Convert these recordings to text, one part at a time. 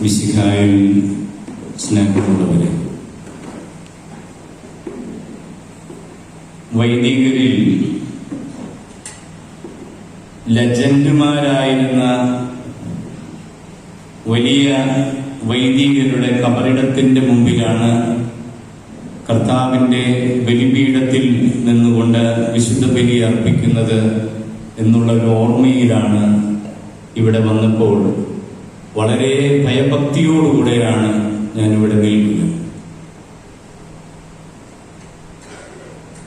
വിശിഖായും സ്നേഹമുള്ളവരെ വൈദികരിൽ ലജന്റുമാരായിരുന്ന വലിയ വൈദികരുടെ കബറിടത്തിന്റെ മുമ്പിലാണ് കർത്താവിന്റെ ബലിപീഠത്തിൽ നിന്നുകൊണ്ട് വിശുദ്ധ ബലി അർപ്പിക്കുന്നത് എന്നുള്ള ഒരു ഓർമ്മയിലാണ് ഇവിടെ വന്നപ്പോൾ വളരെ ഭയഭക്തിയോടുകൂടെയാണ് ഞാൻ ഇവിടെ നിൽക്കുന്നത്.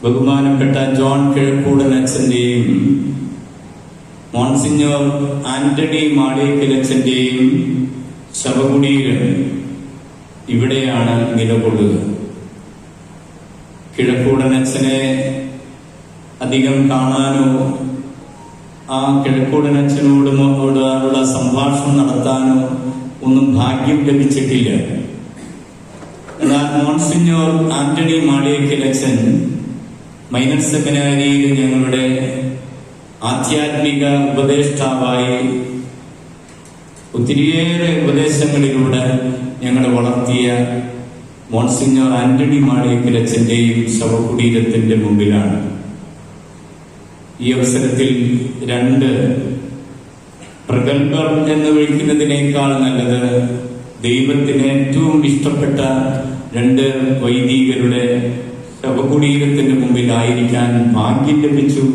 ബഹുമാനപ്പെട്ട ജോൺ കിഴക്കൂടൻ അച്ഛന്റെയും മോൺസിഞ്ഞോർ ആന്റണി മാളിയക്കൽ അച്ഛന്റെയും ശവകുടീരം ഇവിടെയാണ് നിലകൊള്ളുക കിഴക്കൂടൻ അച്ഛനെ അധികം കാണാനോ ആ കിഴക്കൂടൻ അച്ഛനോട് ഉള്ള സംഭാഷണം നടത്താനോ ഒന്നും ഭാഗ്യം ലഭിച്ചിട്ടില്ല. എന്നാൽ മോൺസിഞ്ഞോർ ആന്റണി മാളിയക്കൽ അച്ഛൻ മൈനർ സെമിനാരിയിൽ ഞങ്ങളുടെ ആധ്യാത്മിക ഉപദേഷ്ടാവായി ഒത്തിരിയേറെ ഉപദേശങ്ങളിലൂടെ ഞങ്ങളെ വളർത്തിയ മോൺസിഞ്ഞോർ ആന്റണി മാളിയക്കൽ അച്ഛന്റെയും ശവകുടീരത്തിന്റെ മുമ്പിലാണ്. ഈ അവസരത്തിൽ രണ്ട് പ്രഗത്ഭർ എന്ന് വിളിക്കുന്നതിനേക്കാൾ നല്ലത് ദൈവത്തിന് ഏറ്റവും ഇഷ്ടപ്പെട്ട രണ്ട് വൈദികരുടെ ശവകുടീരത്തിന്റെ മുമ്പിലായിരിക്കാൻ ഭാഗ്യം ലഭിച്ചു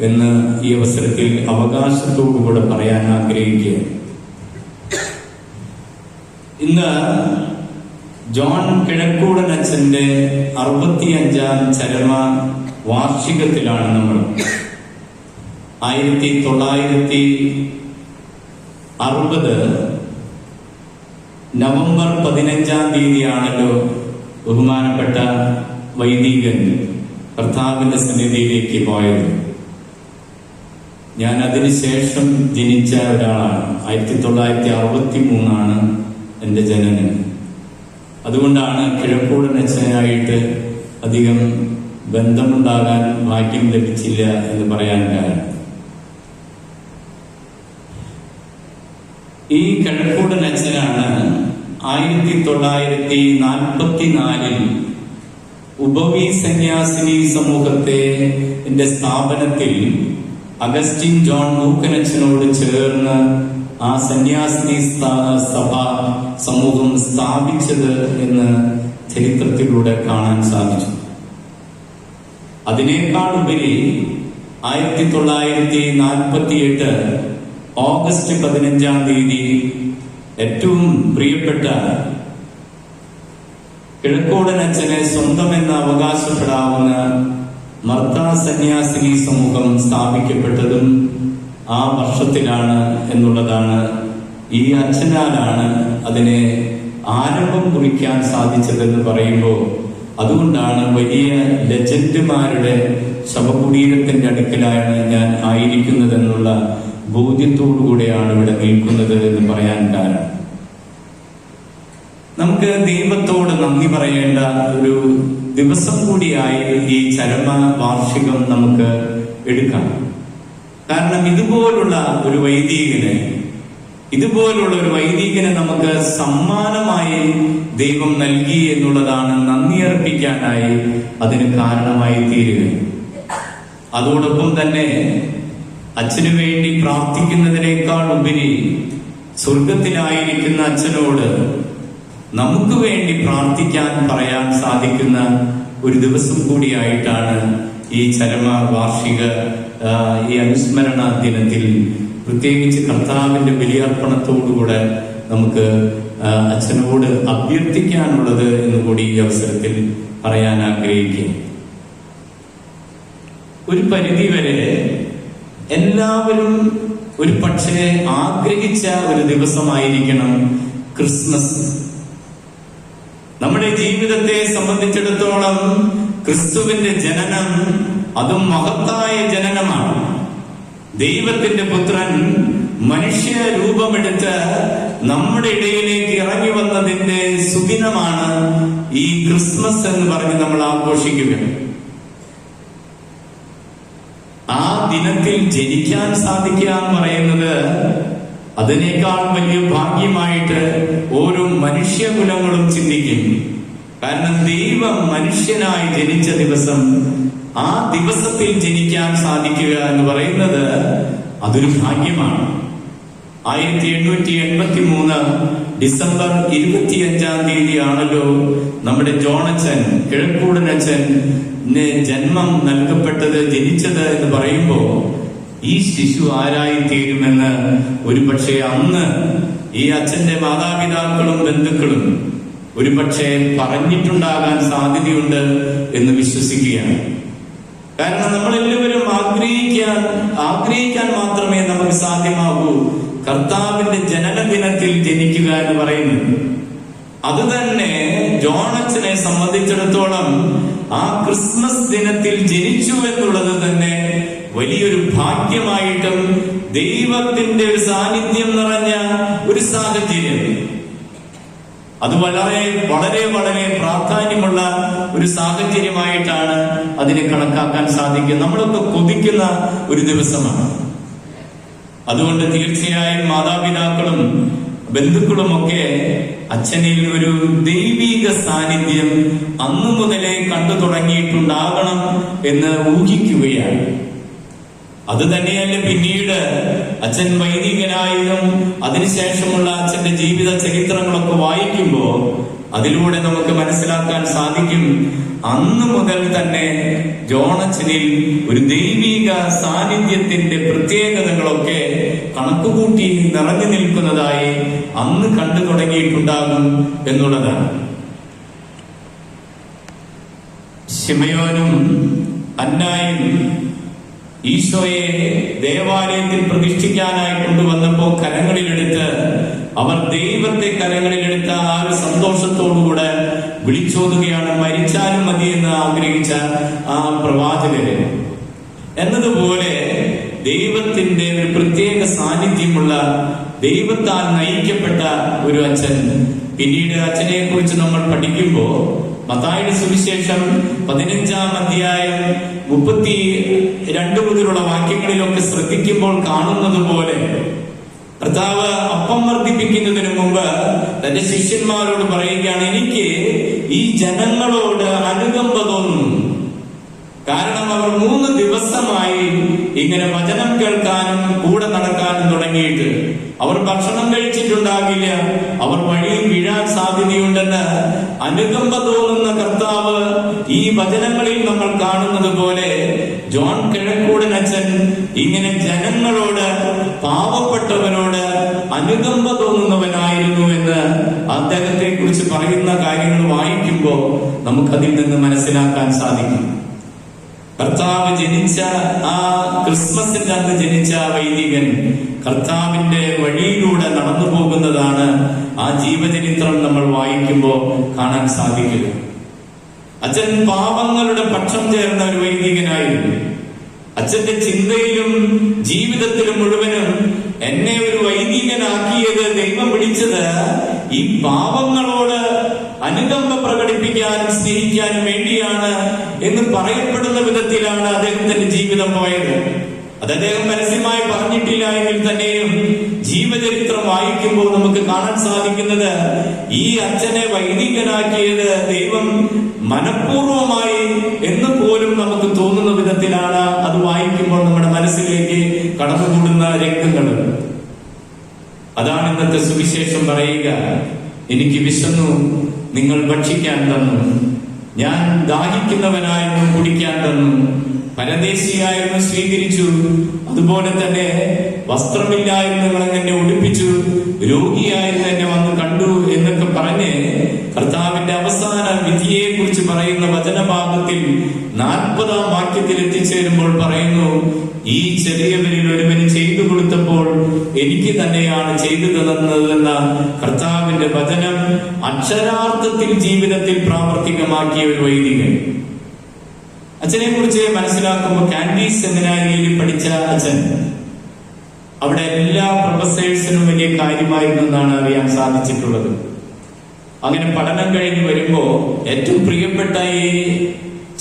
എന്ന് ഈ അവസരത്തിൽ അവകാശത്തോടുകൂടെ പറയാൻ ആഗ്രഹിക്കുക ഇന്ന് ജോൺ കിഴക്കൂടൻ അച്ഛന്റെ അറുപത്തിയഞ്ചാം ചരമ വാർഷികത്തിലാണ് നമ്മൾ. ആയിരത്തി തൊള്ളായിരത്തി അറുപത് നവംബർ പതിനഞ്ചാം തീയതിയാണല്ലോ ബഹുമാനപ്പെട്ട വൈദികൻ കർത്താവിന്റെ സന്നിധിയിലേക്ക് പോയത്. ഞാൻ അതിനുശേഷം ജനിച്ച ഒരാളാണ്. ആയിരത്തി തൊള്ളായിരത്തി അറുപത്തി മൂന്നാണ് എന്റെ ജനനം. അതുകൊണ്ടാണ് കിഴക്കോടൻ അച്ഛനായിട്ട് അധികം ബന്ധമുണ്ടാകാൻ ഭാഗ്യം ലഭിച്ചില്ല എന്ന് പറയാൻ കാരണം. ഈ കിഴക്കൂടൻ അച്ഛനാണ് ആയിരത്തി തൊള്ളായിരത്തി നാൽപ്പത്തിനാലിൽ ഉപവി സന്യാസിനി സമൂഹത്തെ സ്ഥാപനത്തിൽ അഗസ്റ്റിൻ ജോൺ മൂക്കനച്ഛനോട് ചേർന്ന് ആ സന്യാസിനി സഭ സമൂഹം സ്ഥാപിച്ചത് എന്ന് ചരിത്രത്തിലൂടെ കാണാൻ സാധിച്ചു. അതിനേക്കാൾ ഉപരി ആയിരത്തി തൊള്ളായിരത്തി നാൽപ്പത്തി എട്ട് ഓഗസ്റ്റ് പതിനഞ്ചാം തീയതി ഏറ്റവും പ്രിയപ്പെട്ട കിഴക്കോടൻ അച്ഛനെ സ്വന്തമെന്ന് അവകാശപ്പെടാവുന്ന മർദ്ദ സന്യാസിനി സമൂഹം സ്ഥാപിക്കപ്പെട്ടതും ആ വർഷത്തിലാണ് എന്നുള്ളതാണ്. ഈ അച്ഛനാലാണ് അതിനെ ആരംഭം കുറിക്കാൻ സാധിച്ചതെന്ന് പറയുമ്പോൾ അതുകൊണ്ടാണ് വലിയ ലജന്റുമാരുടെ ശവകുടീരത്തിന്റെ അടുക്കലാണ് ഞാൻ ആയിരിക്കുന്നതെന്നുള്ള ബോധ്യത്തോടുകൂടെയാണ് ഇവിടെ നിൽക്കുന്നത് എന്ന് പറയാൻ കാരണം. നമുക്ക് ദൈവത്തോട് നന്ദി പറയേണ്ട ഒരു ദിവസം കൂടിയായി ഈ ചരമ വാർഷികം നമുക്ക് എടുക്കാം. കാരണം ഇതുപോലുള്ള ഒരു വൈദികനെ ഇതുപോലുള്ള ഒരു വൈദികനെ നമുക്ക് സമ്മാനമായി ദൈവം നൽകി എന്നുള്ളതാണ് നന്ദി അർപ്പിക്കാനായി അതിന് കാരണമായി തീരുക അതോടൊപ്പം തന്നെ അച്ഛനു വേണ്ടി പ്രാർത്ഥിക്കുന്നതിനേക്കാൾ ഉപരി സ്വർഗത്തിലായിരിക്കുന്ന അച്ഛനോട് നമുക്ക് വേണ്ടി പ്രാർത്ഥിക്കാൻ പറയാൻ സാധിക്കുന്ന ഒരു ദിവസം കൂടിയായിട്ടാണ് ഈ ചരമ വാർഷിക ഈ അനുസ്മരണ ദിനത്തിൽ പ്രത്യേകിച്ച് കർത്താവിന്റെ ബലിയർപ്പണത്തോടുകൂടെ നമുക്ക് അച്ഛനോട് അഭ്യർത്ഥിക്കാനുള്ളത് എന്ന് കൂടി ഈ അവസരത്തിൽ പറയാൻ ആഗ്രഹിക്കും ഒരു പരിധി വരെ എല്ലാവരും ഒരു പക്ഷേ ആഗ്രഹിച്ച ഒരു ദിവസമായിരിക്കണം ക്രിസ്മസ്. നമ്മുടെ ജീവിതത്തെ സംബന്ധിച്ചിടത്തോളം ക്രിസ്തുവിന്റെ ജനനം അതും മഹത്തായ ജനനമാണ്. ദൈവത്തിന്റെ പുത്രൻ മനുഷ്യ രൂപമെടുത്ത് നമ്മുടെ ഇടയിലേക്ക് ഇറങ്ങി വന്നതിന്റെ സുദിനമാണ് ഈ ക്രിസ്മസ് എന്ന് പറഞ്ഞ് നമ്മൾ ആഘോഷിക്കുക. ആ ദിനത്തിൽ ജനിക്കാൻ സാധിക്കുക എന്ന് പറയുന്നത് അതിനേക്കാൾ വലിയ ഭാഗ്യമായിട്ട് ഓരോ മനുഷ്യകുലങ്ങളും ചിന്തിക്കും. കാരണം ദൈവം മനുഷ്യനായി ജനിച്ച ദിവസം ആ ദിവസത്തിൽ ജനിക്കാൻ സാധിക്കുക എന്ന് പറയുന്നത് അതൊരു ഭാഗ്യമാണ്. ആയിരത്തി എണ്ണൂറ്റി എൺപത്തി മൂന്ന് ഡിസംബർ ഇരുപത്തിയഞ്ചാം തീയതിയാണല്ലോ നമ്മുടെ ജോണച്ചൻ കിഴക്കൂടനച്ചൻ ജന്മം നൽകപ്പെട്ടത് ജനിച്ചത് എന്ന് പറയുമ്പോ ഈ ശിശു ആരായി തീരുമെന്ന് ഒരു പക്ഷേ അന്ന് ഈ അച്ഛന്റെ മാതാപിതാക്കളും ബന്ധുക്കളും ഒരുപക്ഷെ പറഞ്ഞിട്ടുണ്ടാകാൻ സാധ്യതയുണ്ട് എന്ന് വിശ്വസിക്കുകയാണ്. കാരണം നമ്മൾ എല്ലാവരും ആഗ്രഹിക്കാൻ ആഗ്രഹിക്കാൻ മാത്രമേ നമുക്ക് സാധ്യമാകൂ. കർത്താവിന്റെ ജനനദിനത്തിൽ ജനിക്കുക എന്ന് പറയുന്നത്. അത് തന്നെ ജോണച്ചനെ സംബന്ധിച്ചിടത്തോളം ആ ക്രിസ്മസ് ദിനത്തിൽ ജനിച്ചു എന്നുള്ളത് തന്നെ വലിയൊരു ഭാഗ്യമായിട്ടും ദൈവത്തിന്റെ ഒരു സാന്നിധ്യം നിറഞ്ഞ ഒരു സാഹചര്യം. അത് വളരെ വളരെ വളരെ പ്രാധാന്യമുള്ള ഒരു സാഹചര്യമായിട്ടാണ് അതിനെ കണക്കാക്കാൻ സാധിക്കുക നമ്മളൊക്കെ കൊതിക്കുന്ന ഒരു ദിവസമാണ്. അതുകൊണ്ട് തീർച്ചയായും മാതാപിതാക്കളും ബന്ധുക്കളും ഒക്കെ അച്ഛനിൽ ഒരു ദൈവീക സാന്നിധ്യം അന്നു മുതലേ കണ്ടു തുടങ്ങിയിട്ടുണ്ടാകണം എന്ന് ഊഹിക്കുകയാണ്. അത് തന്നെയല്ല പിന്നീട് അച്ഛൻ വൈദികനായതും അതിനുശേഷമുള്ള അച്ഛന്റെ ജീവിത ചരിത്രങ്ങളൊക്കെ വായിക്കുമ്പോൾ അതിലൂടെ നമുക്ക് മനസ്സിലാക്കാൻ സാധിക്കും. അന്ന് മുതൽ തന്നെ ജോണച്ചനിൽ ഒരു ദൈവിക സാന്നിധ്യത്തിന്റെ പ്രത്യേകതകളൊക്കെ കണക്കുകൂട്ടി നിറഞ്ഞു നിൽക്കുന്നതായി അന്ന് കണ്ടു തുടങ്ങിയിട്ടുണ്ടാകും എന്നുള്ളതാണ്. ശിമയോനും അന്നായും ഈശോയെ ദേവാലയത്തിൽ പ്രതിഷ്ഠിക്കാനായി കൊണ്ടുവന്നപ്പോ കരങ്ങളിലെടുത്ത് അവർ ദൈവത്തെ കരങ്ങളിലെടുത്ത ആ ഒരു സന്തോഷത്തോടുകൂടെ വിളിച്ചോതുകയാണ് മരിച്ചാലും മതി എന്ന് ആഗ്രഹിച്ച ആ പ്രവാചകരെ എന്നതുപോലെ ദൈവത്തിന്റെ ഒരു പ്രത്യേക സാന്നിധ്യമുള്ള ദൈവത്താൽ നയിക്കപ്പെട്ട ഒരു അച്ഛൻ. പിന്നീട് അച്ഛനെ കുറിച്ച് നമ്മൾ പഠിക്കുമ്പോൾ മത്തായുടെ സുവിശേഷം പതിനഞ്ചാം അധ്യായം മുപ്പത്തി രണ്ട് മുതലുള്ള വാക്യങ്ങളിലൊക്കെ ശ്രദ്ധിക്കുമ്പോൾ കാണുന്നത് പോലെ കർത്താവ് അപ്പം വർദ്ധിപ്പിക്കുന്നതിന് മുമ്പ് തന്റെ ശിഷ്യന്മാരോട് പറയുകയാണ് എനിക്ക് ഈ ജനങ്ങളോട് അനുകമ്പ തോന്നുന്നു കാരണം അവർ മൂന്ന് ദിവസമായി ഇങ്ങനെ വചനം കേൾക്കാനും കൂടെ നടക്കാനും തുടങ്ങിയിട്ട് അവർ ഭക്ഷണം കഴിച്ചിട്ടുണ്ടാകില്ല. അവർ വഴിയിൽ വീഴാൻ സാധ്യതയുണ്ടെന്ന് അനുകമ്പ തോന്നുന്ന കർത്താവ് ഈ വചനങ്ങളിൽ നമ്മൾ കാണുന്നത് പോലെ ജോൺ കിഴക്കൂടൻ അച്ഛൻ ഇങ്ങനെ ജനങ്ങളോട് പാവപ്പെട്ടവരോട് അനുകമ്പ തോന്നുന്നവനായിരുന്നു എന്ന് അദ്ദേഹത്തെ കുറിച്ച് പറയുന്ന കാര്യങ്ങൾ വായിക്കുമ്പോൾ നമുക്കതിൽ നിന്ന് മനസ്സിലാക്കാൻ സാധിക്കും. കർത്താവ് ജനിച്ച ആ ക്രിസ്മസിന്റെ അന്ന് ജനിച്ച വൈദികൻ കർത്താവിന്റെ വഴിയിലൂടെ നടന്നു പോകുന്നതാണ് ആ ജീവചരിത്രം നമ്മൾ വായിക്കുമ്പോൾ കാണാൻ സാധിക്കുക. അച്ഛൻ പാവങ്ങളുടെ പക്ഷം ചേർന്ന ഒരു വൈദികനായിരുന്നു. അച്ഛന്റെ ചിന്തയിലും ജീവിതത്തിലും മുഴുവനും എന്നെ ഒരു വൈദികനാക്കിയത് ദൈവം പിടിച്ചത് ഈ പാവങ്ങളോട് അനുകമ്പ പ്രകടിപ്പിക്കാനും സ്നേഹിക്കാനും വേണ്ടിയാണ് എന്ന് പറയപ്പെടുന്ന വിധത്തിലാണ് അദ്ദേഹത്തിന്റെ ജീവിതം പോയത്. അത് അദ്ദേഹം പരസ്യമായി പറഞ്ഞിട്ടില്ല എങ്കിൽ തന്നെയും ജീവചരിത്രം വായിക്കുമ്പോൾ നമുക്ക് കാണാൻ സാധിക്കുന്നത് ഈ അച്ഛനെ വൈദികനാക്കിയത് ദൈവം മനഃപൂർവമായി എന്ന് പോലും നമുക്ക് തോന്നുന്ന വിധത്തിലാണ് അത് വായിക്കുമ്പോൾ നമ്മുടെ മനസ്സിലേക്ക് കടന്നുകൂടുന്ന രംഗങ്ങൾ അതാണ് ഇന്നത്തെ സുവിശേഷം പറയുക. എനിക്ക് വിശന്നു നിങ്ങൾ ഭക്ഷിക്കാൻ തന്നു. ഞാൻ ദാഹിക്കുന്നവനായിരുന്നു കുടിക്കാൻ തന്നു. പരദേശിയായിരുന്നു സ്വീകരിച്ചു. അതുപോലെ തന്നെ വസ്ത്രമില്ലായിരുന്നു എന്നെ ഉടുപ്പിച്ചു രോഗിയായിരുന്നു എന്നെ വന്ന് കണ്ടു എന്നൊക്കെ പറഞ്ഞ് കർത്താവിന്റെ അവസാന വിധിയെ കുറിച്ച് പറയുന്ന വചനഭാഗത്തിൽ നാൽപ്പതാം വാക്യത്തിൽ എത്തിച്ചേരുമ്പോൾ പറയുന്നു ഈ ചെറിയവരിൽ ഒരുവന് ചെയ്തു കൊടുത്തപ്പോൾ എനിക്ക് തന്നെയാണ് ചെയ്തു തന്നതെന്ന കർത്താവിന്റെ വചനം അക്ഷരാർത്ഥത്തിൽ ജീവിതത്തിൽ പ്രാവർത്തികമാക്കിയ ഒരു വൈദികൻ. അച്ഛനെ കുറിച്ച് മനസ്സിലാക്കുമ്പോൾ കാൻഡി സെമിനാരിയിൽ പഠിച്ച അച്ഛൻ. അവിടെ എല്ലാ പ്രൊഫസേഴ്സിനും വലിയ കാര്യമായിരുന്നെന്നാണ് അറിയാൻ സാധിച്ചിട്ടുള്ളത്. അങ്ങനെ പഠനം കഴിഞ്ഞ് വരുമ്പോ ഏറ്റവും പ്രിയപ്പെട്ട ഈ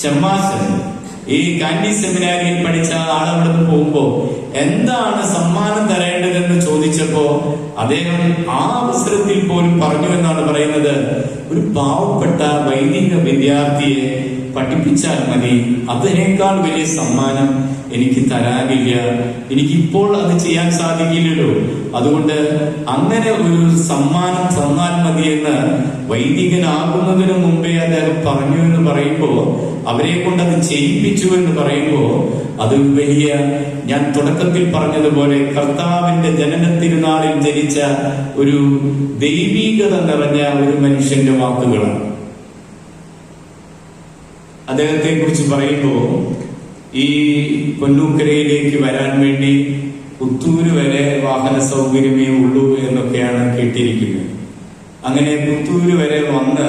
ചെമ്മാശൻ ഈ കാൻഡി സെമിനാരിയിൽ പഠിച്ച ആളവിടെ നിന്ന് പോകുമ്പോ എന്താണ് സമ്മാനം തരേണ്ടതെന്ന് ചോദിച്ചപ്പോ അദ്ദേഹം ആ അവസരത്തിൽ പോലും പറഞ്ഞു എന്നാണ് പറയുന്നത്. ഒരു പാവപ്പെട്ട വൈദിക വിദ്യാർത്ഥിയെ പഠിപ്പിച്ചാൽ മതി. അതിനേക്കാൾ വലിയ സമ്മാനം എനിക്ക് തരാനില്ല. എനിക്കിപ്പോൾ അത് ചെയ്യാൻ സാധിക്കില്ലല്ലോ. അതുകൊണ്ട് അങ്ങനെ ഒരു സമ്മാനം തന്നാൽ മതി എന്ന് വൈദികനാകുന്നതിന് മുമ്പേ അദ്ദേഹം പറഞ്ഞു എന്ന് പറയുമ്പോ അവരെ കൊണ്ട് അത് ചെയ്യിപ്പിച്ചു എന്ന് പറയുമ്പോ അത് വലിയ ഞാൻ തുടക്കത്തിൽ പറഞ്ഞതുപോലെ കർത്താവിന്റെ ജനന തിരുനാളിൽ ജനിച്ച ഒരു ദൈവീകത നിറഞ്ഞ ഒരു മനുഷ്യന്റെ വാക്കുകളാണ്. അദ്ദേഹത്തെ കുറിച്ച് പറയുമ്പോൾ ഈ പൊന്നൂക്കരയിലേക്ക് വരാൻ വേണ്ടി പുത്തൂര് വരെ വാഹന സൗകര്യമേ ഉള്ളൂ എന്നൊക്കെയാണ് കേട്ടിരിക്കുന്നത്. അങ്ങനെ പുത്തൂര് വരെ വന്ന്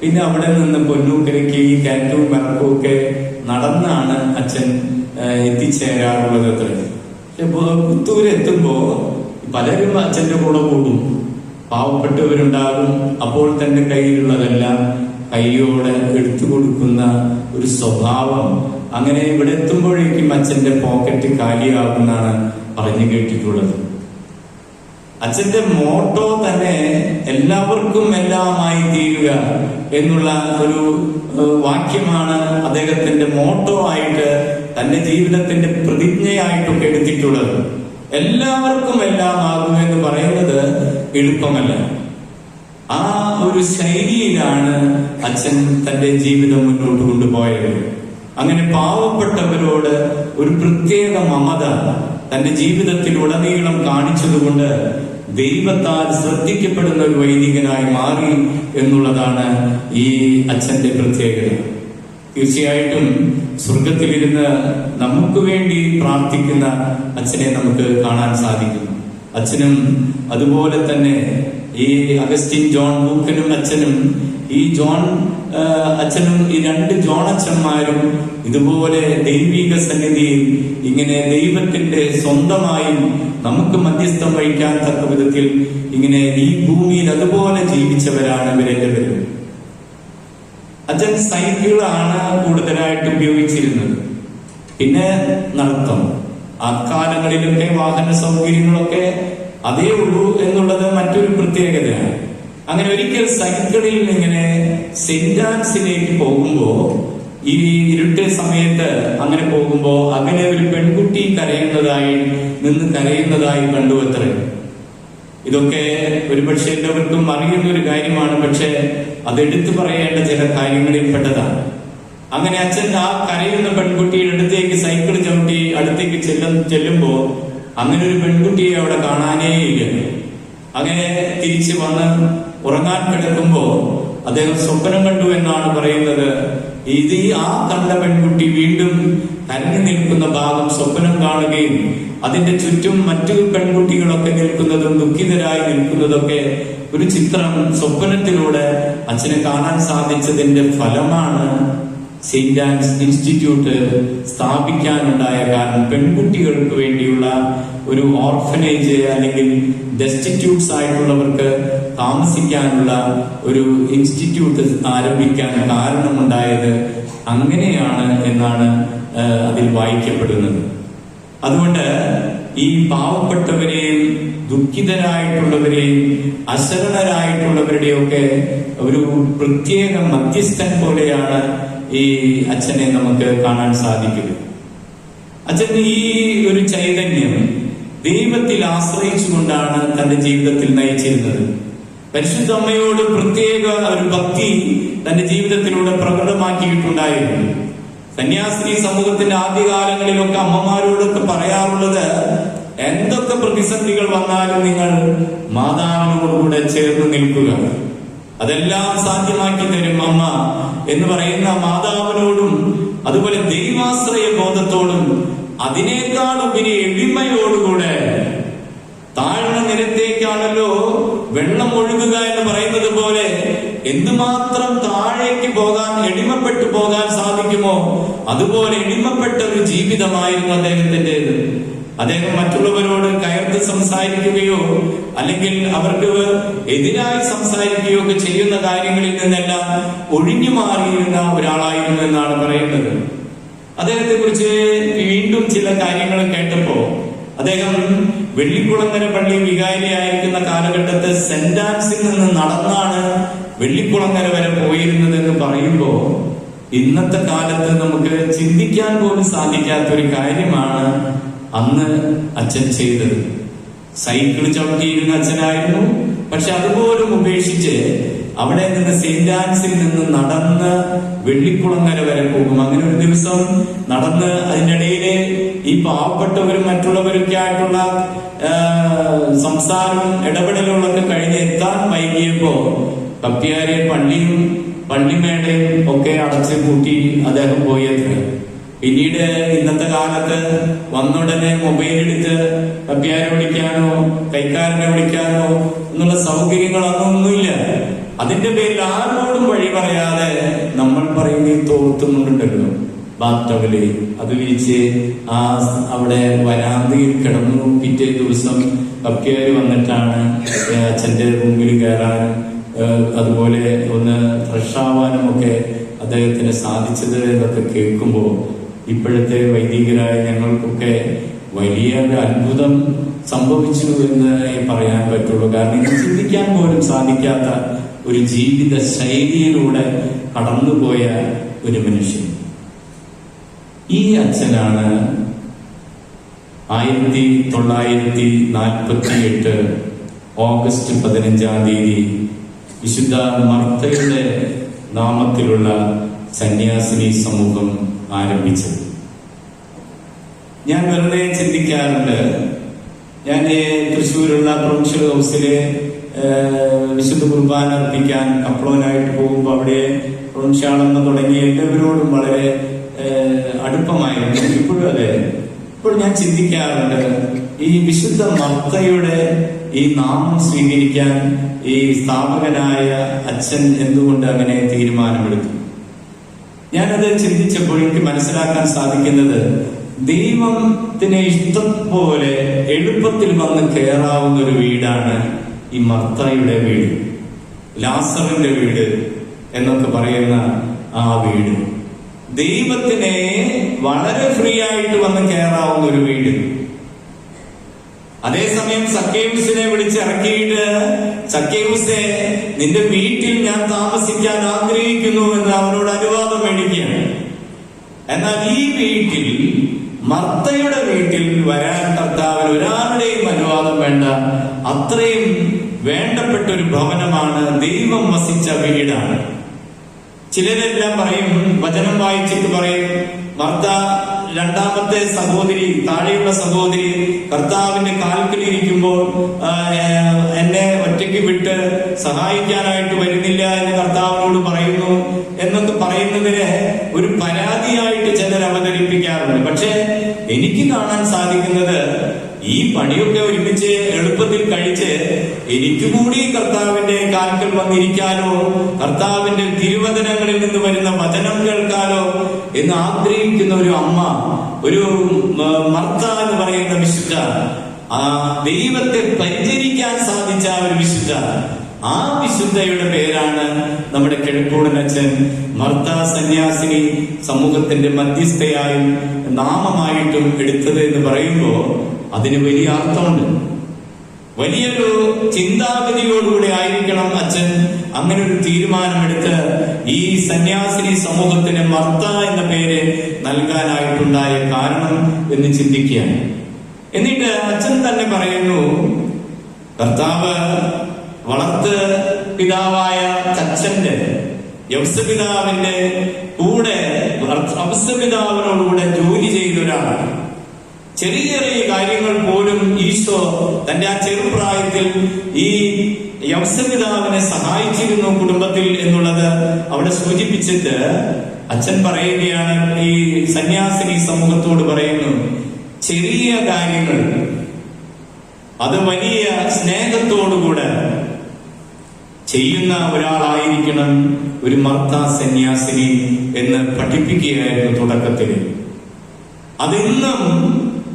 പിന്നെ അവിടെ നിന്ന് പൊന്നൂക്കരയ്ക്ക് ഈ കയറ്റവും പറക്കും ഒക്കെ നടന്നാണ് അച്ഛൻ എത്തിച്ചേരാറുള്ളത് അത്ര. പുത്തൂര് എത്തുമ്പോ പലരും അച്ഛന്റെ കൂടെ കൂടും. പാവപ്പെട്ടവരുണ്ടാകും. അപ്പോൾ തന്റെ കയ്യിലുള്ളതെല്ലാം കൈയോടെ എടുത്തു കൊടുക്കുന്ന ഒരു സ്വഭാവം. അങ്ങനെ ഇവിടെ എത്തുമ്പോഴേക്കും അച്ഛന്റെ പോക്കറ്റ് കാലിയാകുന്നാണ് പറഞ്ഞു കേട്ടിട്ടുള്ളത്. അച്ഛന്റെ മോട്ടോ തന്നെ എല്ലാവർക്കും എല്ലാമായി തീരുക എന്നുള്ള ഒരു വാക്യമാണ് അദ്ദേഹത്തിന്റെ മോട്ടോ ആയിട്ട് തന്റെ ജീവിതത്തിന്റെ പ്രതിജ്ഞയായിട്ടൊക്കെ എടുത്തിട്ടുള്ളത്. എല്ലാവർക്കും എല്ലാം ആകും എന്ന് പറയുന്നത് എളുപ്പമല്ല. ആ ഒരു ശൈലിയിലാണ് അച്ഛൻ തന്റെ ജീവിതം മുന്നോട്ട് കൊണ്ടുപോയത്. അങ്ങനെ പാവപ്പെട്ടവരോട് ഒരു പ്രത്യേക മമത തന്റെ ജീവിതത്തിൽ ഉടനീളം കാണിച്ചതുകൊണ്ട് ദൈവത്താൽ ശ്രദ്ധിക്കപ്പെടുന്ന ഒരു വൈദികനായി മാറി എന്നുള്ളതാണ് ഈ അച്ഛന്റെ പ്രത്യേകത. തീർച്ചയായിട്ടും സ്വർഗത്തിലിരുന്ന് നമുക്ക് വേണ്ടി പ്രാർത്ഥിക്കുന്ന അച്ഛനെ നമുക്ക് കാണാൻ സാധിക്കും അച്ഛനും അതുപോലെ തന്നെ ഈ അഗസ്റ്റിൻ ജോൺ മൂക്കനും അച്ഛനും ഈ ജോൺ അച്ഛനും ഈ രണ്ട് ജോൺ അച്ഛന്മാരും ഇതുപോലെ ദൈവിക സന്നിധിയിൽ ഇങ്ങനെ ദൈവത്തിന്റെ സ്വന്തമായി നമുക്ക് മധ്യസ്ഥം വഹിക്കാൻ തക്ക വിധത്തിൽ ഇങ്ങനെ ഈ ഭൂമിയിൽ അതുപോലെ ജീവിച്ചവരാണ് ഇവരെല്ലാവരും അച്ഛൻ സൈക്കിളാണ് കൂടുതലായിട്ട് ഉപയോഗിച്ചിരുന്നത്. പിന്നെ നടത്തം അക്കാലങ്ങളിലൊക്കെ വാഹന സൗകര്യങ്ങളൊക്കെ അതേ ഉള്ളൂ എന്നുള്ളത് മറ്റൊരു പ്രത്യേകതയാണ്. അങ്ങനെ ഒരിക്കൽ സൈക്കിളിൽ ഇങ്ങനെ സെന്റ് ആൻസിലേക്ക് പോകുമ്പോ ഈ ഇരുട്ട് സമയത്ത് അങ്ങനെ പോകുമ്പോ അങ്ങനെ ഒരു പെൺകുട്ടി കരയുന്നതായി നിന്ന് കരയുന്നതായി കണ്ടു അത്രേ ഇതൊക്കെ ഒരുപക്ഷെ എല്ലാവർക്കും അറിയുന്ന ഒരു കാര്യമാണ് പക്ഷെ അതെടുത്തു പറയേണ്ട ചില കാര്യങ്ങളിൽ പെട്ടതാണ് അങ്ങനെ അച്ഛൻ ആ കരയുന്ന പെൺകുട്ടിയുടെ അടുത്തേക്ക് സൈക്കിൾ ചവിട്ടി അടുത്തേക്ക് ചെല്ലും ചെല്ലുമ്പോ അങ്ങനെ ഒരു പെൺകുട്ടിയെ അവിടെ കാണാനേ ഇല്ല. അങ്ങനെ തിരിച്ച് വന്ന് ഉറങ്ങാൻ കിടക്കുമ്പോ അദ്ദേഹം സ്വപ്നം കണ്ടു എന്നാണ് പറയുന്നത്. ഇത് ആ കണ്ട പെൺകുട്ടി വീണ്ടും തന്നെ നിൽക്കുന്ന ഭാഗം സ്വപ്നം കാണുകയും അതിന്റെ ചുറ്റും മറ്റു പെൺകുട്ടികളൊക്കെ നിൽക്കുന്നതും ദുഃഖിതരായി നിൽക്കുന്നതൊക്കെ ഒരു ചിത്രം സ്വപ്നത്തിലൂടെ അച്ഛനെ കാണാൻ സാധിച്ചതിന്റെ ഫലമാണ് സെയിന്റ് ആൻസ് ഇൻസ്റ്റിറ്റ്യൂട്ട് സ്ഥാപിക്കാനുണ്ടായ കാരണം പെൺകുട്ടികൾക്ക് വേണ്ടിയുള്ള ഒരു ഓർഫനേജ് അല്ലെങ്കിൽ ഡെസ്റ്റിറ്റ്യൂട്ട്സ് ആയിട്ടുള്ളവർക്ക് താമസിക്കാനുള്ള ഒരു ഇൻസ്റ്റിറ്റ്യൂട്ട് ആരംഭിക്കാൻ കാരണമുണ്ടായത് അങ്ങനെയാണ് എന്നാണ് അതിൽ വായിക്കപ്പെടുന്നത്. അതുകൊണ്ട് ഈ പാവപ്പെട്ടവരെയും ദുഃഖിതരായിട്ടുള്ളവരെയും അശരണരായിട്ടുള്ളവരുടെയൊക്കെ ഒരു പ്രത്യേക മധ്യസ്ഥൻ പോലെയാണ് ഈ അച്ഛനെ നമുക്ക് കാണാൻ സാധിക്കുന്നു അച്ഛൻ ഈ ഒരു ചൈതന്യം ദൈവത്തിൽ ആശ്രയിച്ചുകൊണ്ടാണ് തന്റെ ജീവിതത്തിൽ നയിച്ചിരുന്നത്. പരിശുദ്ധ അമ്മയോട് പ്രത്യേക ഒരു ഭക്തി തന്റെ ജീവിതത്തിലൂടെ പ്രകടമാക്കിയിട്ടുണ്ടായിരുന്നു. സന്യാസിനി സമൂഹത്തിന്റെ ആദ്യകാലങ്ങളിലൊക്കെ അമ്മമാരോടൊക്കെ പറയാറുള്ളത് എന്തൊക്കെ പ്രതിസന്ധികൾ വന്നാലും നിങ്ങൾ മാതാവിനോടുകൂടെ ചേർന്ന് നിൽക്കുക. അതെല്ലാം സാധ്യമാക്കി തരും അമ്മ എന്ന് പറയുന്ന മാതാവിനോടും അതുപോലെ ദൈവാശ്രയ ബോധത്തോടും അതിനേക്കാൾ ഉപരി എളിമയോടുകൂടെ താഴ്ന്ന നിരത്തേക്കാണല്ലോ വെള്ളം ഒഴുകുക എന്ന് പറയുന്നത് പോലെ എന്തുമാത്രം താഴേക്ക് പോകാൻ എളിമപ്പെട്ടു പോകാൻ സാധിക്കുമോ അതുപോലെ എളിമപ്പെട്ട ഒരു ജീവിതമായിരുന്നു അദ്ദേഹത്തിന്റെത്. അദ്ദേഹം മറ്റുള്ളവരോട് കയർത്ത് സംസാരിക്കുകയോ അല്ലെങ്കിൽ അവർക്ക് എതിരായി സംസാരിക്കുകയോ ഒക്കെ ചെയ്യുന്ന കാര്യങ്ങളിൽ നിന്നെല്ലാം ഒഴിഞ്ഞു മാറിയിരുന്ന ഒരാളായിരുന്നു എന്നാണ് പറയുന്നത്. അദ്ദേഹത്തെ കുറിച്ച് വീണ്ടും ചില കാര്യങ്ങൾ കേട്ടപ്പോ അദ്ദേഹം വെള്ളിക്കുളങ്ങര പള്ളി വികാരിയായിരിക്കുന്ന കാലഘട്ടത്തെ സെന്റ് ആൻസിൽ നിന്ന് നടന്നാണ് വെള്ളിക്കുളങ്ങര വരെ പോയിരുന്നത് എന്ന് പറയുമ്പോ ഇന്നത്തെ കാലത്ത് നമുക്ക് ചിന്തിക്കാൻ പോലും സാധിക്കാത്ത ഒരു കാര്യമാണ് അന്ന് അച്ഛൻ ചെയ്തത്. സൈക്കിൾ ചവിട്ടിയിരുന്ന അച്ഛനായിരുന്നു. പക്ഷെ അതുപോലും ഉപേക്ഷിച്ച് അവിടെ നിന്ന് സെന്റ് ആൻസിൽ നിന്ന് നടന്ന് വെള്ളിക്കുളങ്ങര വരെ പോകും. അങ്ങനെ ഒരു ദിവസം നടന്ന് അതിനിടയിൽ ഈ പാവപ്പെട്ടവരും മറ്റുള്ളവരൊക്കെ ആയിട്ടുള്ള സംസാരം ഇടപെടലുകളൊക്കെ കഴിഞ്ഞ് എത്താൻ വൈകിയപ്പോ പപ്പിയാരെ പള്ളിയും പള്ളിമേടയും ഒക്കെ അടച്ചു കൂട്ടി അദ്ദേഹം പോയി പിന്നീട് ഇന്നത്തെ കാലത്ത് വന്നുടനെ മൊബൈൽ എടുത്ത് പപ്പിയാരെ വിളിക്കാനോ കൈക്കാരനെ വിളിക്കാനോ എന്നുള്ള സൗകര്യങ്ങളൊന്നുമില്ല അതിന്റെ പേരിൽ ആരോടും വഴി പറയാതെ നമ്മൾ പറയുന്ന ഈ തോർത്തുന്നുണ്ടല്ലോ ബാത്തവിൽ അത് വിരിച്ച് ആ അവിടെ വരാന്തയിൽ കിടന്നു പിറ്റേ ദിവസം കപ്പ്യാര് വന്നിട്ടാണ് അച്ഛന്റെ മുമ്പിൽ കയറാനും അതുപോലെ ഒന്ന് ഫ്രഷ് ആവാനും ഒക്കെ അദ്ദേഹത്തിന് സാധിച്ചത് എന്നൊക്കെ കേൾക്കുമ്പോൾ ഇപ്പോഴത്തെ വൈദികരായ ഞങ്ങൾക്കൊക്കെ വലിയ ഒരു അത്ഭുതം സംഭവിച്ചു എന്ന് പറയാൻ പറ്റുള്ളൂ. കാരണം ചിന്തിക്കാൻ പോലും സാധിക്കാത്ത ഒരു ജീവിത ശൈലിയിലൂടെ കടന്നുപോയ ഒരു മനുഷ്യൻ. ഈ അച്ഛനാണ് ആയിരത്തി തൊള്ളായിരത്തി നാൽപ്പത്തി എട്ട് ഓഗസ്റ്റ് പതിനഞ്ചാം തീയതി വിശുദ്ധ മർത്തയുടെ നാമത്തിലുള്ള സന്യാസിനി സമൂഹം ആരംഭിച്ചത്. ഞാൻ വെറുതെ ചിന്തിക്കാറുണ്ട്. ഞാൻ തൃശ്ശൂരുള്ള പ്രൊവിൻഷ്യൽ ഹൗസിൽ വിശുദ്ധ കുർബാന അർപ്പിക്കാൻ കപ്ലോനായിട്ട് പോകുമ്പോൾ അവിടെ പ്രൊവിൻഷ്യാളെന്ന് തുടങ്ങിയ എല്ലാവരോടും വളരെ അടുപ്പമായിരുന്നു. ഇപ്പോഴും അതെ. ഇപ്പോൾ ഞാൻ ചിന്തിക്കാറുണ്ട്. ഈ വിശുദ്ധ മർത്തയുടെ ഈ നാമം സ്വീകരിക്കാൻ ഈ സ്ഥാപകനായ അച്ഛൻ എന്തുകൊണ്ട് അങ്ങനെ തീരുമാനമെടുത്തു? ഞാനത് ചിന്തിച്ചപ്പോൾ എനിക്ക് മനസ്സിലാക്കാൻ സാധിക്കുന്നത് ദൈവത്തിന് ഇഷ്ടം പോലെ എളുപ്പത്തിൽ വന്ന് കയറാവുന്ന ഒരു വീടാണ് ഈ മർത്തയുടെ വീട് ലാസറിന്റെ വീട് എന്നൊക്കെ പറയുന്ന ആ വീട്. ദൈവത്തിനെ വളരെ ഫ്രീ ആയിട്ട് വന്ന് കയറാവുന്ന ഒരു വീട്. അതേസമയം സക്കേവുസിനെ വിളിച്ചിറക്കിയിട്ട് സക്കേവുസെ നിന്റെ വീട്ടിൽ ഞാൻ താമസിക്കാൻ ആഗ്രഹിക്കുന്നു എന്ന് അവനോട് അനുവാദം എന്നാൽ ഈ വീട്ടിൽ മർത്തയുടെ വീട്ടിൽ വരാൻ കർത്താവിന് ഒരാളുടെയും അനുവാദം വേണ്ട. അത്രയും വേണ്ടപ്പെട്ട ഒരു ഭവനമാണ് ദൈവം വസിച്ച വീടാണ്. ചിലരെല്ലാം പറയും വചനം വായിച്ചിട്ട് പറയും മർത്ത രണ്ടാമത്തെ സഹോദരി താഴെയുള്ള സഹോദരി കർത്താവിന്റെ കാൽക്കൽ ഇരിക്കുമ്പോൾ എന്നെ ഒറ്റയ്ക്ക് വിട്ട് സഹായിക്കാനായിട്ട് വരുന്നില്ല എന്ന് കർത്താവിനോട് പറയുന്നു. എന്നൊക്കെ പറയുന്നതിന് ചിലർ അവതരിപ്പിക്കാറുണ്ട് പക്ഷേ എനിക്ക് കാണാൻ സാധിക്കുന്നത് ഈ പണിയൊക്കെ ഒരുമിച്ച് എളുപ്പത്തിൽ കഴിച്ച് എനിക്ക് കൂടി കർത്താവിന്റെ കാൽക്കൽ വന്നിരിക്കാനോ കർത്താവിന്റെ തിരുവചനങ്ങളിൽ നിന്ന് വരുന്ന വചനം കേൾക്കാനോ എന്ന് ആഗ്രഹിക്കുന്ന ഒരു അമ്മ ഒരു മർത്ത എന്ന് പറയുന്ന വിശുദ്ധ ആ ദൈവത്തെ പരിചരിക്കാൻ സാധിച്ച ഒരു വിശുദ്ധ ആ വിശുദ്ധയുടെ പേരാണ് നമ്മുടെ കിഴക്കൂടൻ അച്ഛൻ മർത്ത സന്യാസിനി സമൂഹത്തിന്റെ മധ്യസ്ഥയായും നാമമായിട്ടും എടുത്തത് എന്ന് പറയുമ്പോൾ അതിന് വലിയ അർത്ഥമുണ്ട്. വലിയൊരു ചിന്താഗതിയോടുകൂടി ആയിരിക്കണം അച്ഛൻ അങ്ങനെ ഒരു തീരുമാനമെടുത്ത് ഈ സന്യാസിനി സമൂഹത്തിന് മർത്ത എന്ന പേര് നൽകാനായിട്ടുണ്ടായ കാരണം എന്ന് ചിന്തിക്കുകയാണ്. എന്നിട്ട് അച്ഛൻ തന്നെ പറയുന്നു കർത്താവ് വളർത്ത് പിതാവായ അച്ഛന്റെ യവസപിതാവിന്റെ കൂടെ അവസപിതാവിനോടുകൂടെ ജോലി ചെയ്ത ഒരാളാണ് ചെറിയ ചെറിയ കാര്യങ്ങൾ പോലും ഈശോ തന്റെ ആ ചെറുപ്രായത്തിൽ ഈ യംസപിതാവിനെ സഹായിച്ചിരുന്നു കുടുംബത്തിൽ എന്നുള്ളത് അവിടെ സൂചിപ്പിച്ചിട്ട് അച്ഛൻ പറയുകയാണ് ഈ സന്യാസിനി സമൂഹത്തോട് പറയുന്നു ചെറിയ കാര്യങ്ങൾ അത് വലിയ സ്നേഹത്തോടുകൂടെ ചെയ്യുന്ന ഒരാളായിരിക്കണം ഒരു മർത്ത സന്യാസിനി എന്ന് പഠിപ്പിക്കുകയായിരുന്നു തുടക്കത്തിൽ. അതിന്നും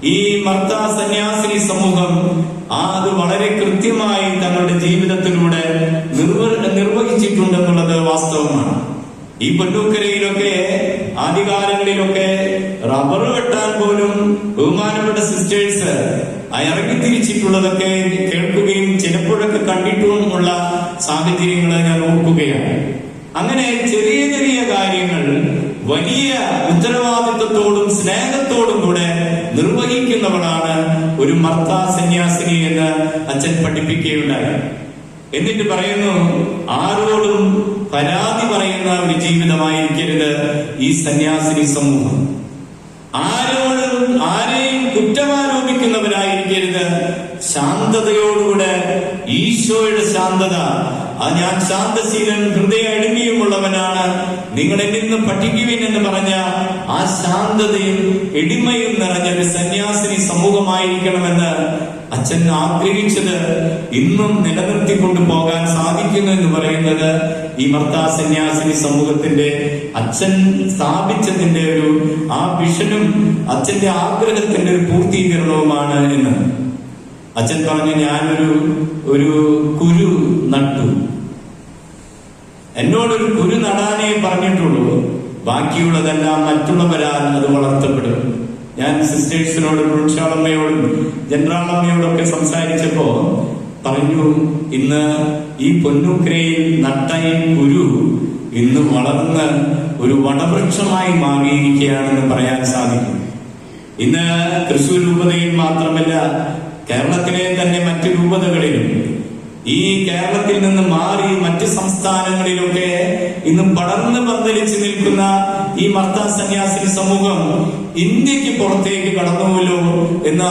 ഈ മർത്ത സന്യാസിനി സമൂഹം അത് വളരെ കൃത്യമായി തങ്ങളുടെ ജീവിതത്തിലൂടെ നിർവ നിർവഹിച്ചിട്ടുണ്ടെന്നുള്ളത് വാസ്തവമാണ്. ഈ പൊന്നൂക്കരയിലൊക്കെ ആദ്യകാലങ്ങളിലൊക്കെ റബ്ബർ വെട്ടാൻ പോലും ബഹുമാനപ്പെട്ട സിസ്റ്റേഴ്സ് ഇറങ്ങി തിരിച്ചിട്ടുള്ളതൊക്കെ കേൾക്കുകയും ചിലപ്പോഴൊക്കെ കണ്ടിട്ടുമുള്ള സാഹചര്യങ്ങൾ ഞാൻ ഓർക്കുകയാണ്. അങ്ങനെ ചെറിയ ചെറിയ കാര്യങ്ങൾ വലിയ ഉത്തരവാദിത്വത്തോടും സ്നേഹത്തോടും കൂടെ നിർവഹിക്കുന്നവളാണ് ഒരു മർത്ത സന്യാസിനി എന്ന് അച്ഛൻ പഠിപ്പിക്കുകയുണ്ടായി. എന്നിട്ട് പറയുന്നു ആരോടും പരാതി പറയുന്ന ഒരു ജീവിതമായിരിക്കരുത് ഈ സന്യാസിനി സമൂഹം. ആരോടും ആരെയും കുറ്റമാരോപിക്കുന്നവരായിരിക്കരുത്. ശാന്തതയോടുകൂടെ ഈശോയുടെ ശാന്തത. ആ ഞാൻ ശാന്തശീലൻ ഹൃദയ എളിമയുമുള്ളവനാണ് നിങ്ങൾ എന്നിൽ നിന്ന് പഠിക്കുവിൻ എന്ന് പറഞ്ഞ ആ ശാന്തതയും എളിമയും നിറഞ്ഞ ഒരു സന്യാസിനി സമൂഹമായിരിക്കണമെന്ന് അച്ഛൻ ആഗ്രഹിച്ചത് ഇന്നും നിലനിർത്തിക്കൊണ്ടു പോകാൻ സാധിക്കുന്നു എന്ന് പറയുന്നത് ഈ മർത്താ സന്യാസിനി സമൂഹത്തിന്റെ അച്ഛൻ സ്ഥാപിച്ചതിന്റെ ഒരു ആ വിഷനും അച്ഛന്റെ ആഗ്രഹത്തിന്റെ ഒരു പൂർത്തീകരണവുമാണ് എന്ന്. അച്ഛൻ പറഞ്ഞു ഞാനൊരു ഒരു കുരു നട്ടു. എന്നോടൊരു കുരു നടാനേ പറഞ്ഞിട്ടുള്ളൂ. ബാക്കിയുള്ളതെല്ലാം മറ്റുള്ളവരാൽ അത് വളർത്തപ്പെടും. ഞാൻ സിസ്റ്റേഴ്സിനോടും വൃക്ഷാളമ്മയോടും ജനറാളമ്മയോടും ഒക്കെ സംസാരിച്ചപ്പോ പറഞ്ഞു ഇന്ന് ഈ പൊന്നുക്രയിൽ നട്ടയും ഗുരു ഇന്ന് വളർന്ന് ഒരു വടവൃക്ഷമായി മാറിയിരിക്കുകയാണെന്ന് പറയാൻ സാധിക്കും. ഇന്ന് തൃശൂർ രൂപതയിൽ മാത്രമല്ല കേരളത്തിലെ തന്നെ മറ്റു രൂപതകളിലും ഈ കേരളത്തിൽ നിന്ന് മാറി മറ്റ് സംസ്ഥാനങ്ങളിലൊക്കെ ഇന്ന് പടർന്ന് പന്തലിച്ച് നിൽക്കുന്ന ഈ മർത്താ സന്യാസി സമൂഹം ഇന്ത്യയ്ക്ക് പുറത്തേക്ക് കടന്നുവല്ലോ എന്ന്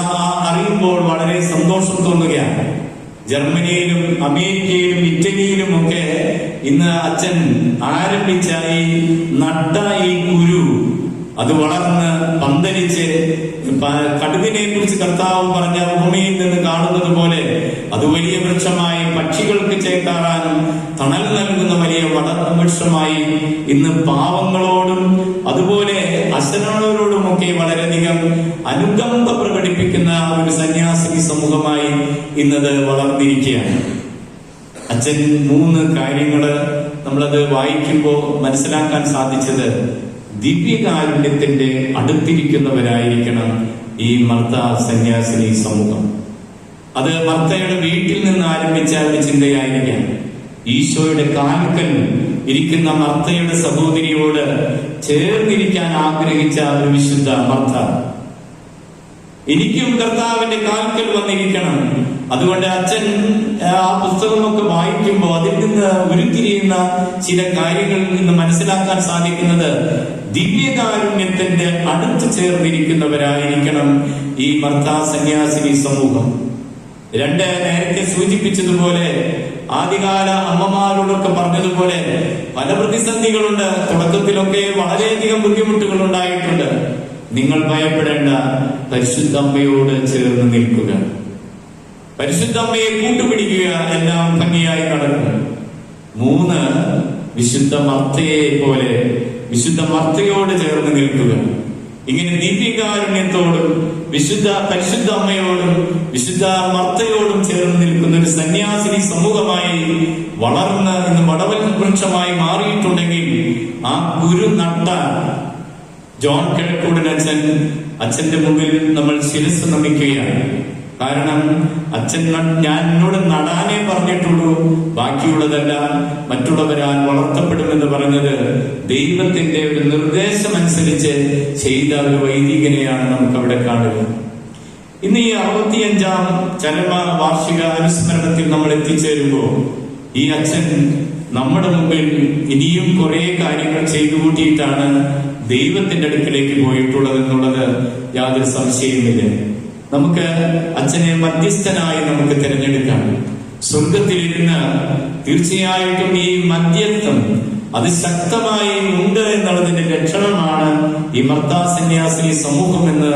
അറിയുമ്പോൾ വളരെ സന്തോഷം തോന്നുകയാണ്. ജർമ്മനിയിലും അമേരിക്കയിലും ഇറ്റലിയിലും ഒക്കെ ഇന്ന് അച്ഛൻ ആരംഭിച്ച ഈ നട്ട ഈ കുരു അത് വളർന്ന് പന്തലിച്ച് കടുവിനെ കുറിച്ച് കർത്താവ് പറഞ്ഞ ഭൂമിയിൽ നിന്ന് കാണുന്നത് പോലെ വലിയ വൃക്ഷമായി പക്ഷികൾക്ക് ചേക്കാറാനും തണൽ നൽകുന്ന വലിയ വടവൃക്ഷമായി ഇന്ന് പാവങ്ങളോടും അതുപോലെ അശരണരോടുമൊക്കെ വളരെയധികം അനുകമ്പ പ്രകടിപ്പിക്കുന്ന ഒരു സന്യാസിനി സമൂഹമായി ഇന്നത് വളർന്നിരിക്കുകയാണ്. അച്ഛൻ മൂന്ന് കാര്യങ്ങൾ നമ്മളത് വായിക്കുമ്പോൾ മനസ്സിലാക്കാൻ സാധിച്ചത് ദിവ്യകാരുണ്യത്തിന്റെ അടുത്തിരിക്കുന്നവരായിരിക്കണം ഈ മർത്ത സന്യാസിനി സമൂഹം. അത് മർത്തയുടെ വീട്ടിൽ നിന്ന് ആരംഭിച്ച ഒരു ചിന്തയായിരിക്കാം. ഈശോയുടെ കാൽക്കൽ ഇരിക്കുന്ന മർത്തയുടെ സഹോദരിയോട് ചേർന്നിരിക്കാൻ ആഗ്രഹിച്ച ഒരു വിശുദ്ധ മർത്ത. എനിക്കും കർത്താവിന്റെ കാൽക്കൽ വന്നിരിക്കണം. അതുകൊണ്ട് അച്ഛൻ ആ പുസ്തകമൊക്കെ വായിക്കുമ്പോൾ അതിൽ നിന്ന് ഉരുത്തിരിയുന്ന ചില കാര്യങ്ങളിൽ നിന്ന് മനസ്സിലാക്കാൻ സാധിക്കുന്നത് ദിവ്യകാരുണ്യത്തിന്റെ അടുത്ത് ചേർന്നിരിക്കുന്നവരായിരിക്കണം ഈ മർത്താ സന്യാസിനി സമൂഹം. രണ്ട് നേരത്തെ സൂചിപ്പിച്ചതുപോലെ ആദ്യകാല അമ്മമാരോടൊക്കെ പറഞ്ഞതുപോലെ പല പ്രതിസന്ധികളുണ്ട്. തുടക്കത്തിലൊക്കെ വളരെയധികം ബുദ്ധിമുട്ടുകൾ ഉണ്ടായിട്ടുണ്ട് നിങ്ങൾ ഭയപ്പെടേണ്ട. പരിശുദ്ധ അമ്മയോട് ചേർന്ന് നിൽക്കുക. പരിശുദ്ധ അമ്മയെ കൂട്ടുപിടിക്കുക എല്ലാം ഭംഗിയായി നടക്കും. മൂന്ന് വിശുദ്ധ മർത്തയെ പോലെ വിശുദ്ധ മർത്തയോട് ചേർന്ന് നിൽക്കുക. ഇങ്ങനെ ദിവ്യകാരുണ്യത്തോടും വിശുദ്ധ പരിശുദ്ധ അമ്മയോടും വിശുദ്ധ മർത്തയോടും ചേർന്ന് നിൽക്കുന്ന ഒരു സന്യാസിനി സമൂഹമായി വളർന്ന് ഇന്ന് വടവൽ വൃക്ഷമായി മാറിയിട്ടുണ്ടെങ്കിൽ ആ ഗുരു നട്ട ജോൺ കിഴക്കൂടൻ അച്ഛൻ അച്ഛന്റെ മുമ്പിൽ നമ്മൾ ശിരസ് നമിക്കുകയാണ് കാരണം അച്ഛൻ ഞാൻ എന്നോട് നടാനേ പറഞ്ഞിട്ടുള്ളൂ. ബാക്കിയുള്ളതെല്ലാം മറ്റുള്ളവരാൽ വളർത്തപ്പെടുമെന്ന് പറഞ്ഞത് ദൈവത്തിന്റെ ഒരു നിർദ്ദേശമനുസരിച്ച് ചെയ്ത ഒരു വൈദികനെയാണ് നമുക്ക് അവിടെ കാണുക. ഇന്ന് ഈ അറുപത്തിയഞ്ചാം ചരമ വാർഷിക അനുസ്മരണത്തിൽ നമ്മൾ എത്തിച്ചേരുമ്പോൾ ഈ അച്ഛൻ നമ്മുടെ മുമ്പിൽ ഇനിയും കുറെ കാര്യങ്ങൾ ചെയ്തു കൂട്ടിയിട്ടാണ് ദൈവത്തിന്റെ അടുക്കിലേക്ക് പോയിട്ടുള്ളത് എന്നുള്ളത് യാതൊരു സംശയവുമില്ല. നമുക്ക് അച്ഛനെ മധ്യസ്ഥനായി നമുക്ക് തിരഞ്ഞെടുക്കാം. സ്വർഗത്തിലിരുന്ന് തീർച്ചയായിട്ടും ഈ മധ്യത്വം അതിശക്തമായി ഉണ്ട് എന്നുള്ളതിന്റെ ലക്ഷണമാണ് ഈ മർത്താ സന്യാസിനി സമൂഹം എന്ന്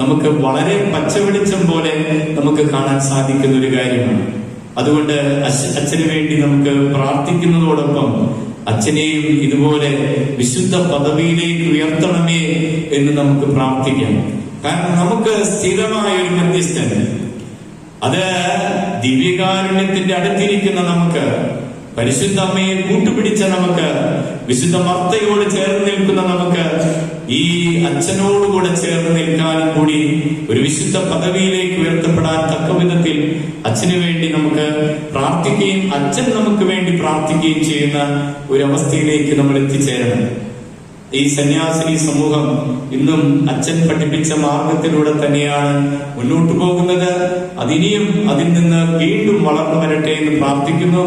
നമുക്ക് വളരെ പച്ചവെളിച്ചം പോലെ നമുക്ക് കാണാൻ സാധിക്കുന്ന ഒരു കാര്യമാണ്. അതുകൊണ്ട് അച്ഛ- അച്ഛന് വേണ്ടി നമുക്ക് പ്രാർത്ഥിക്കുന്നതോടൊപ്പം അച്ഛനെയും ഇതുപോലെ വിശുദ്ധ പദവിയിലേക്ക് ഉയർത്തണമേ എന്ന് നമുക്ക് പ്രാർത്ഥിക്കാം. കാരണം നമുക്ക് സ്ഥിരമായ ഒരു മധ്യസ്ഥൻ. അത് ദിവ്യകാരുണ്യത്തിന്റെ അടുത്തിരിക്കുന്ന നമുക്ക് പരിശുദ്ധ അമ്മയെ കൂട്ടുപിടിച്ച നമുക്ക് വിശുദ്ധ മർത്തയോട് ചേർന്ന് നിൽക്കുന്ന നമുക്ക് ഈ അച്ഛനോടുകൂടെ ചേർന്ന് നിൽക്കാനും കൂടി ഒരു വിശുദ്ധ പദവിയിലേക്ക് ഉയർത്തപ്പെടാൻ തക്ക വിധത്തിൽ അച്ഛന് വേണ്ടി നമുക്ക് പ്രാർത്ഥിക്കുകയും അച്ഛൻ നമുക്ക് വേണ്ടി പ്രാർത്ഥിക്കുകയും ചെയ്യുന്ന ഒരു അവസ്ഥയിലേക്ക് നമ്മൾ എത്തിച്ചേരണം. ഈ സന്യാസിനി സമൂഹം ഇന്നും അച്ഛൻ പഠിപ്പിച്ച മാർഗത്തിലൂടെ തന്നെയാണ് മുന്നോട്ടു പോകുന്നത്. അതിനിയും അതിൽ നിന്ന് വീണ്ടും വളർന്നു വരട്ടെ എന്ന് പ്രാർത്ഥിക്കുന്നു.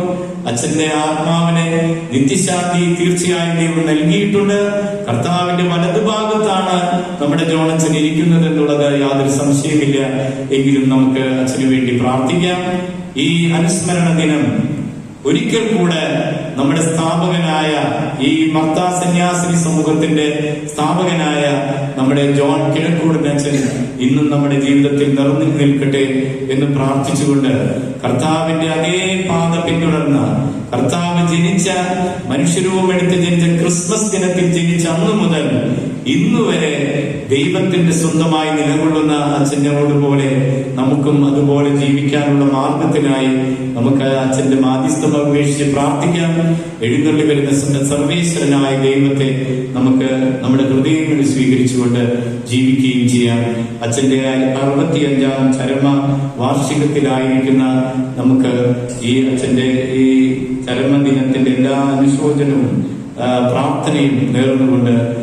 അച്ഛന്റെ ആത്മാവിനെ നിത്യശാന്തി തീർച്ചയായും ദൈവം നൽകിയിട്ടുണ്ട്. കർത്താവിന്റെ വലതുഭാഗത്താണ് നമ്മുടെ ജോണച്ചൻ ഇരിക്കുന്നത് എന്നുള്ളത് യാതൊരു സംശയമില്ല എങ്കിലും നമുക്ക് അച്ഛനു വേണ്ടി പ്രാർത്ഥിക്കാം. ഈ അനുസ്മരണ ദിനം ഒരിക്കൽ കൂടെ നമ്മുടെ സ്ഥാപകനായ ഈ മർത്താ സന്യാസിനി സമൂഹത്തിന്റെ സ്ഥാപകനായ നമ്മുടെ ജോൺ കിഴക്കൂടൻ അച്ഛൻ ഇന്നും നമ്മുടെ ജീവിതത്തിൽ നിറഞ്ഞു നിൽക്കട്ടെ എന്ന് പ്രാർത്ഥിച്ചുകൊണ്ട് കർത്താവിന്റെ അതേ പാത പിന്തുടർന്ന കർത്താവ് ജനിച്ച മനുഷ്യരൂപം എടുത്ത് ജനിച്ച ക്രിസ്മസ് ദിനത്തിൽ ജനിച്ച അന്നു മുതൽ ഇന്നു വരെ ദൈവത്തിന്റെ സ്വന്തമായി നിലകൊള്ളുന്ന അച്ഛനോട് പോലെ നമുക്കും അതുപോലെ ജീവിക്കാനുള്ള മാർഗത്തിനായി നമുക്ക് അച്ഛന്റെ മാധ്യസ്ഥം അപേക്ഷിച്ച് പ്രാർത്ഥിക്കാം. എഴുന്നള്ളി വരുന്ന സർവേശ്വരനായ ദൈവത്തെ നമുക്ക് നമ്മുടെ ഹൃദയങ്ങളിൽ സ്വീകരിച്ചുകൊണ്ട് ജീവിക്കുകയും ചെയ്യാം. അച്ഛന്റെ അറുപത്തിയഞ്ചാം ചരമ വാർഷികത്തിലായിരിക്കുന്ന നമുക്ക് ഈ അച്ഛന്റെ ഈ ചരമദിനത്തിന്റെ എല്ലാ അനുശോചനവും പ്രാർത്ഥനയും നേർന്നുകൊണ്ട്